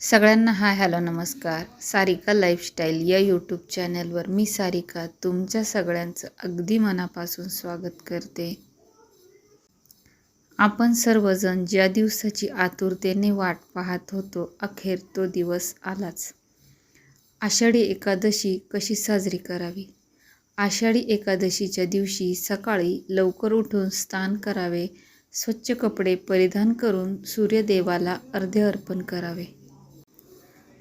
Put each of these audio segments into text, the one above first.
सगळ्यांना hi hello नमस्कार. Sarika lifestyle या यूट्यूब चॅनलवर मी सारिका तुमच्या सगळ्यांचं अगदी मनापासून स्वागत करते. आपण सर्वजण ज्या दिवसाची आतुरतेने वाट पाहत होतो अखेर तो दिवस आलाच. आषाढी एकादशी कशी साजरी करावी? आषाढी एकादशीच्या दिवशी सकाळी लवकर उठून स्नान करावे स्वच्छ कपडे परिधान करून सूर्यदेवाला अर्धे अर्पण करावे.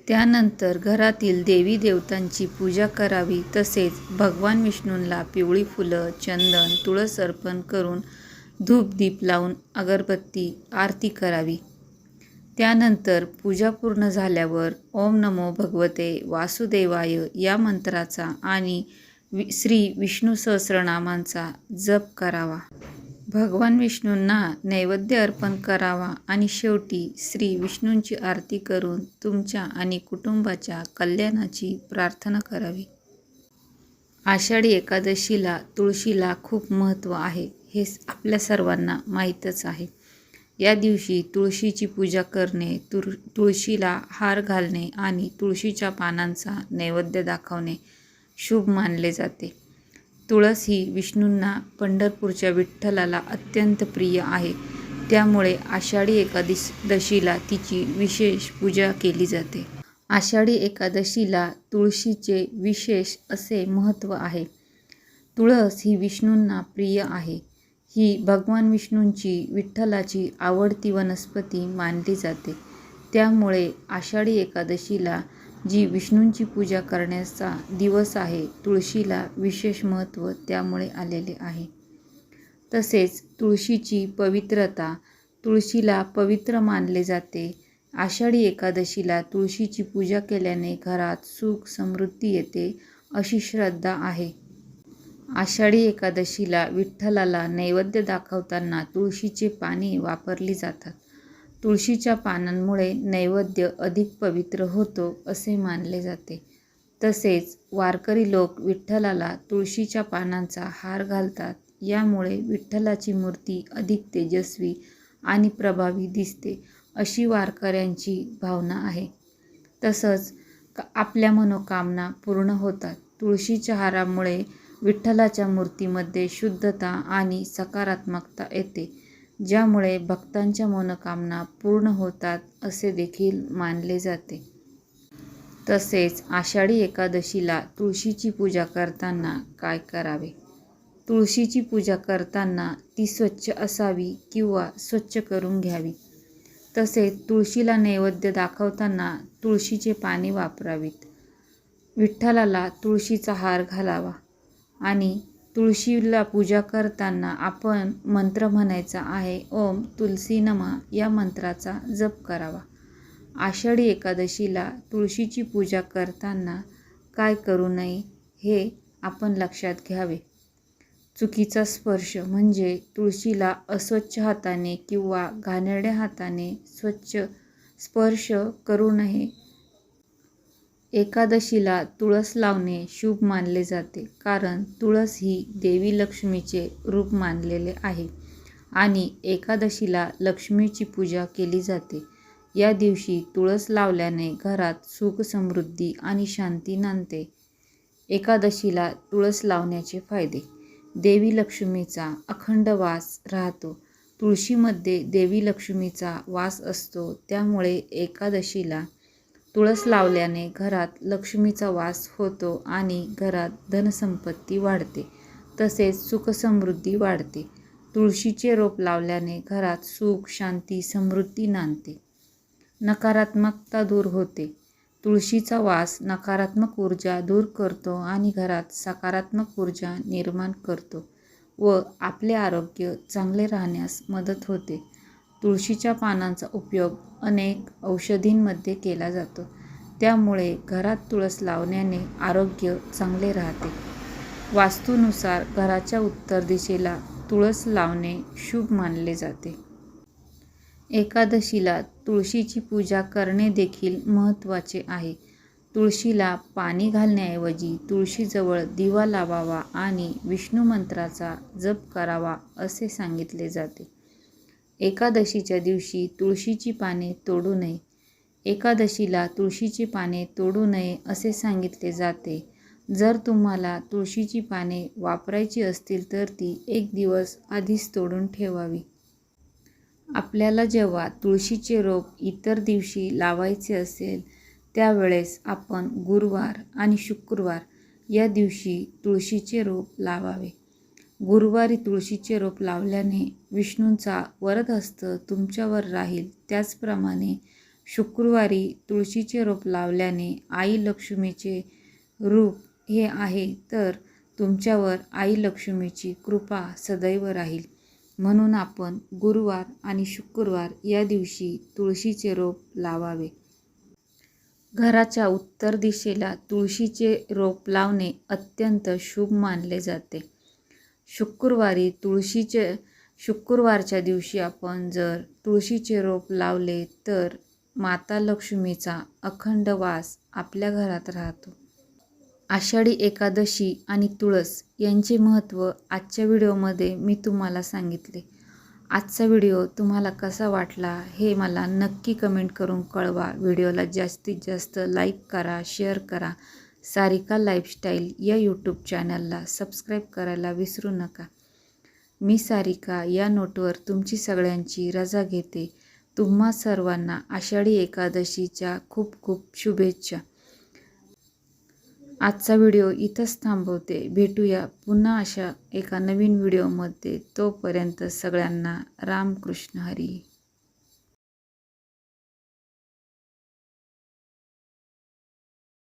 त्यानंतर घरातील देवी देवतांची पूजा करावी तसेच भगवान विष्णूंना पिवळी फुलं चंदन तुळस अर्पण करून धूप दीप लावून अगरबत्ती आरती करावी. त्यानंतर पूजा पूर्ण झाल्यावर ओम नमो भगवते वासुदेवाय या मंत्राचा आणि वि श्री विष्णू सहस्रनामांचा जप करावा. भगवान विष्णूंना नैवेद्य अर्पण करावा आणि शेवटी श्री विष्णूंची आरती करून तुमच्या आणि कुटुंबाच्या कल्याणाची प्रार्थना करावी. आषाढी एकादशीला तुळशीला खूप महत्त्व आहे हे आपल्या सर्वांना माहीतच आहे. या दिवशी तुळशीची पूजा करणे तुळ तुळशीला हार घालणे आणि तुळशीच्या पानांचा नैवेद्य दाखवणे शुभ मानले जाते. तुळस ही विष्णूंना पंढरपूरच्या विठ्ठलाला अत्यंत प्रिय आहे. त्यामुळे आषाढी एकादशीला तिची विशेष पूजा केली जाते. आषाढी एकादशीला तुळशीचे विशेष असे महत्त्व आहे. तुळस ही विष्णूंना प्रिय आहे. ही भगवान विष्णूंची विठ्ठलाची आवडती वनस्पती मानली जाते. त्यामुळे आषाढी एकादशीला जी विष्णूंची पूजा करण्याचा दिवस आहे तुळशीला विशेष महत्त्व त्यामुळे आलेले आहे. तसेच तुळशीची पवित्रता तुळशीला पवित्र मानले जाते. आषाढी एकादशीला तुळशीची पूजा केल्याने घरात सुख समृद्धी येते अशी श्रद्धा आहे. आषाढी एकादशीला विठ्ठलाला नैवेद्य दाखवताना तुळशीचे पाने वापरली जातात. तुळशीच्या पानांमुळे नैवेद्य अधिक पवित्र होतो असे मानले जाते. तसेच वारकरी लोक विठ्ठलाला तुळशीच्या पानांचा हार घालतात. यामुळे विठ्ठलाची मूर्ती अधिक तेजस्वी आणि प्रभावी दिसते अशी वारकऱ्यांची भावना आहे. तसंच आपल्या मनोकामना पूर्ण होतात. तुळशीच्या हारामुळे विठ्ठलाच्या मूर्तीमध्ये शुद्धता आणि सकारात्मकता येते. ज्यामुळे भक्तांच्या मनोकामना पूर्ण होतात असे देखील मानले जाते. तसेच आषाढी एकादशीला तुळशीची पूजा करताना काय करावे? तुळशीची पूजा करताना ती स्वच्छ असावी किंवा स्वच्छ करून घ्यावी? तसेच तुळशीला नैवेद्य दाखवताना तुळशीचे पाणी वापरावीत. विठ्ठलाला तुळशीचा हार घालावा आणि तुळशीला पूजा करताना आपण मंत्र म्हणायचा आहे ओम तुलसी नमा या मंत्राचा जप करावा. आषाढी एकादशीला तुळशीची पूजा करताना काय करू नये हे आपण लक्षात घ्यावे. चुकीचा स्पर्श म्हणजे तुळशीला अस्वच्छ हाताने किंवा घाणेरड्या हाताने स्वच्छ स्पर्श करू नये एकादशीला तुळस लावणे शुभ मानले जाते कारण तुळस ही देवी लक्ष्मीचे रूप मानलेले आहे आणि एकादशीला लक्ष्मीची पूजा केली जाते. या दिवशी तुळस लावल्याने घरात सुख समृद्धी आणि शांती नांदते. एकादशीला तुळस लावण्याचे फायदे. देवी लक्ष्मीचा अखंड वास राहतो. तुळशीमध्ये देवी लक्ष्मीचा वास असतो त्यामुळे एकादशीला तुळस लावल्याने घरात लक्ष्मीचा वास होतो आणि घरात धनसंपत्ती वाढते. तसेच सुखसमृद्धी वाढते. तुळशीचे रोप लावल्याने घरात सुख शांती समृद्धी नांदते. नकारात्मकता दूर होते. तुळशीचा वास नकारात्मक ऊर्जा दूर करतो आणि घरात सकारात्मक ऊर्जा निर्माण करतो व आपले आरोग्य चांगले राहण्यास मदत होते. तुळशीच्या पानांचा उपयोग अनेक औषधींमध्ये केला जातो. त्यामुळे घरात तुळस लावण्याने आरोग्य चांगले राहते. वास्तूनुसार घराच्या उत्तर दिशेला तुळस लावणे शुभ मानले जाते. एकादशीला तुळशीची पूजा करणे देखील महत्त्वाचे आहे. तुळशीला पाणी घालण्याऐवजी तुळशीजवळ दिवा लावावा आणि विष्णू मंत्राचा जप करावा असे सांगितले जाते. एकादशीच्या दिवशी तुळशीची पाने तोडू नये. एकादशीला तुळशीची पाने तोडू नये असे सांगितले जाते. जर तुम्हाला तुळशीची पाने वापरायची असतील तर ती एक दिवस आधीच तोडून ठेवावी. आपल्याला जेव्हा तुळशीचे रोप इतर दिवशी लावायचे असेल त्यावेळेस आपण गुरुवार आणि शुक्रवार या दिवशी तुळशीचे रोप लावावे. गुरुवारी तुळशीचे रोप लावल्याने विष्णूंचा वरदहस्त तुमच्यावर राहील. त्याचप्रमाणे शुक्रवारी तुळशीचे रोप लावल्याने आई लक्ष्मीचे रूप हे आहे तर तुमच्यावर आई लक्ष्मीची कृपा सदैव राहील. म्हणून आपण गुरुवार आणि शुक्रवार या दिवशी तुळशीचे रोप लावावे. घराच्या उत्तर दिशेला तुळशीचे रोप लावणे अत्यंत शुभ मानले जाते. शुक्रवारी तुळशीचे शुक्रवारच्या दिवशी आपण जर तुळशीचे रोप लावले तर माता लक्ष्मीचा अखंड वास आपल्या घरात राहतो. आषाढी एकादशी आणि तुळस यांचे महत्त्व आजच्या व्हिडिओमध्ये मी तुम्हाला सांगितले. आजचा व्हिडिओ तुम्हाला कसा वाटला हे मला नक्की कमेंट करून कळवा. व्हिडिओला जास्तीत जास्त लाईक करा शेअर करा. सारिका लाईफस्टाईल या यूट्यूब चॅनलला सबस्क्राईब करायला विसरू नका. मी सारिका या नोटवर तुमची सगळ्यांची रजा घेते. तुम्हा सर्वांना आषाढी एकादशीच्या खूप खूप शुभेच्छा. आजचा व्हिडिओ इथंच थांबवते. भेटूया पुन्हा अशा एका नवीन व्हिडिओमध्ये. तोपर्यंत सगळ्यांना रामकृष्ण हरी.